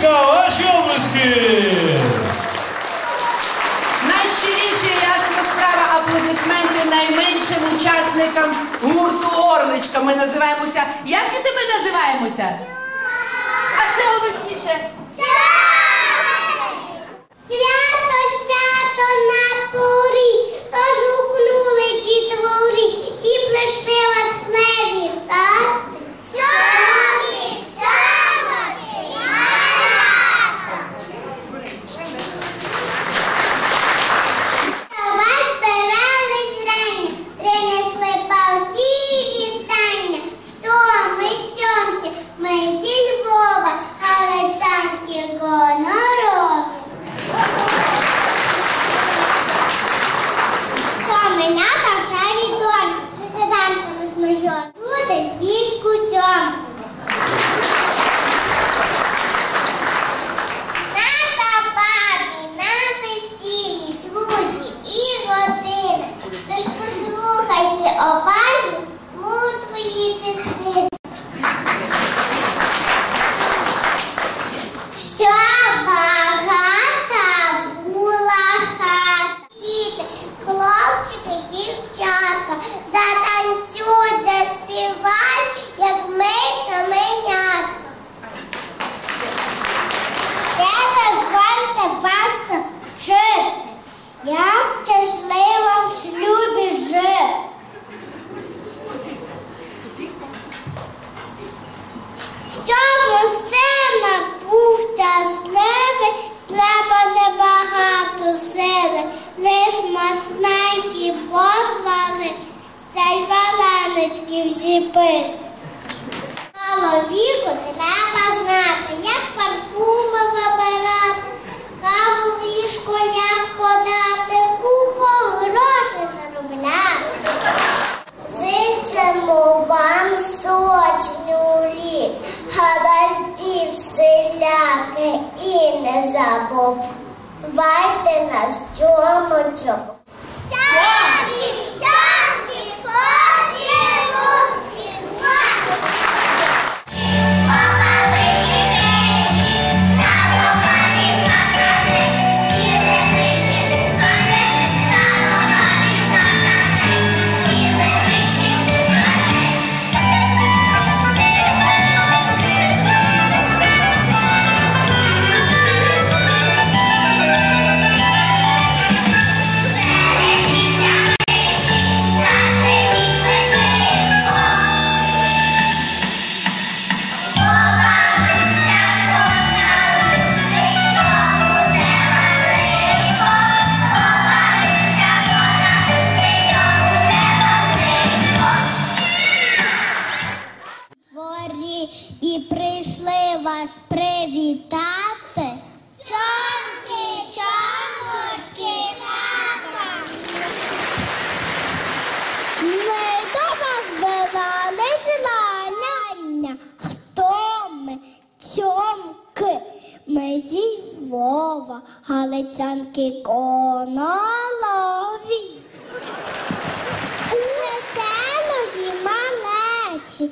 Уманська, ваші облиски! Найщиріші ясна справа аплодисменти найменшим учасникам гурту Орличка. Ми називаємося. Як ми тебе називаємося? А ще голосніше. opa. Щоб сцена був щасливий, треба небагато сили. Лиш мацненькі позвали, цей валенички всіпити. Мало віку треба за Бог. Вајте нас, чуамо чуваме Чао! Прийшли вас привітати. Чонки, чоночки, хата. Ми до вас збирали знання. Хто ми? Чомки? Ми зі Львова, галицянки коnoloві. Веселої малечі,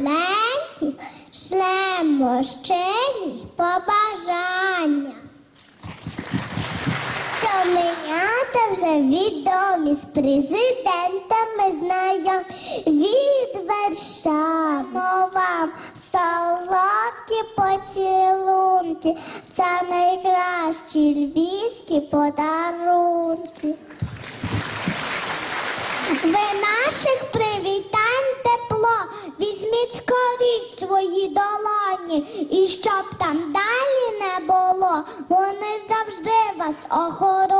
маленьких шлемо щирі побажання. Каменята вже відомі з президентами знайомі від Варшави. Вам солодкі поцілунки, це найкращі львівські подарунки. Ви скорість свої долоні, і щоб там далі не було, вони завжди вас охоронять.